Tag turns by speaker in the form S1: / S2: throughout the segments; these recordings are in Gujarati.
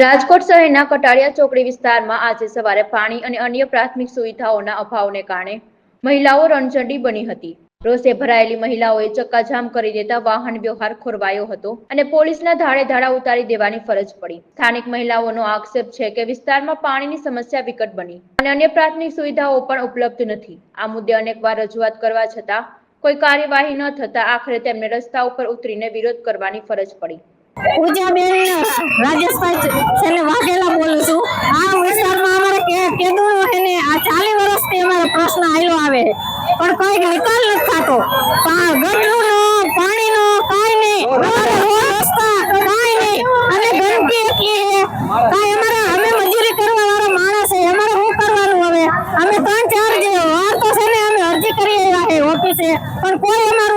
S1: રાજકોટ શહેરના કટારિયા ચોકડી વિસ્તારમાં આજે સવારે પાણી અને અન્ય પ્રાથમિક સુવિધાઓના અભાવને કારણે મહિલાઓ રણચંડી બની હતી. રોષે ભરાયેલી મહિલાઓએ ચક્કાજામ કરી દેતા વાહન વ્યવહાર ખોરવાયો હતો અને પોલીસના ધાડે ધાડા ઉતારી દેવાની ફરજ પડી. સ્થાનિક મહિલાઓનો આક્ષેપ છે કે વિસ્તારમાં પાણીની સમસ્યા વિકટ બની અને અન્ય પ્રાથમિક સુવિધાઓ પણ ઉપલબ્ધ નથી. આ મુદ્દે અનેકવાર રજૂઆત કરવા છતાં કોઈ કાર્યવાહી ન થતા આખરે તેમને રસ્તા ઉપર ઉતરીને વિરોધ કરવાની ફરજ પડી.
S2: પૂજાબેન રાજેશભાઈ છે વાઘેલા બોલું છું. આ વિસ્તારમાં અમારે કેદુનો એને, આ ચાલી વર્ષથી અમારો પ્રશ્ન આવ્યો આવે. પણ કોઈ નિકાલ નથી થતો. પા- ગટરનો પાણીનો, કાંઈ નહીં. રસ્તા નહીં. અને ગંદકી એટલી છે. અમારા, અમે મજૂરી કરવા વાળા માણસ છે. અમારે શું કરવાનું હવે? અમે ત્રણ ચાર જે વાર તો છે ને અમે અરજી કરી ઓફિસે. પણ કોઈ અમારું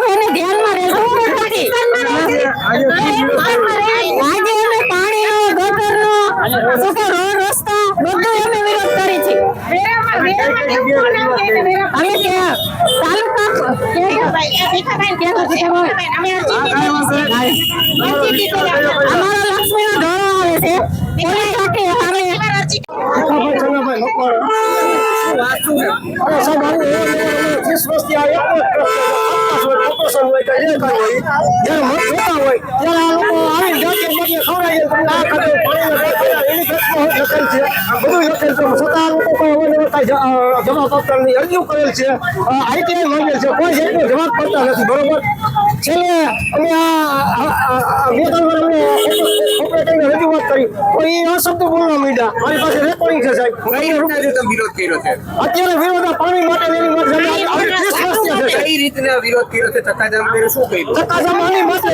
S2: અમે બધું તાલુકા અમારા પોલીસ સાથે અમે
S3: અરજીઓ કરેલ છે. આઈટીઆઈ માંગેલ છે. કોઈ જાતનો જવાબ પડતા નથી બરોબર? છેલ્લે અમે આ બે ત્રણ વાર અમે ઓપરેટરને રજૂઆત કરી. કોઈ એ આ શબ્દ બોલવા માંડ્યા. મારી પાસે રેકોર્ડિંગ છે સાહેબ.
S4: કઈ રીતના તમે વિરોધ કર્યો છે?
S3: અત્યારે વિરોધ પાણી માટે એની માટે.
S4: કઈ રીતના વિરોધ કર્યો છે? ચક્કાજામ કર્યો શું કર્યું?
S3: ચક્કાજામ આની માટે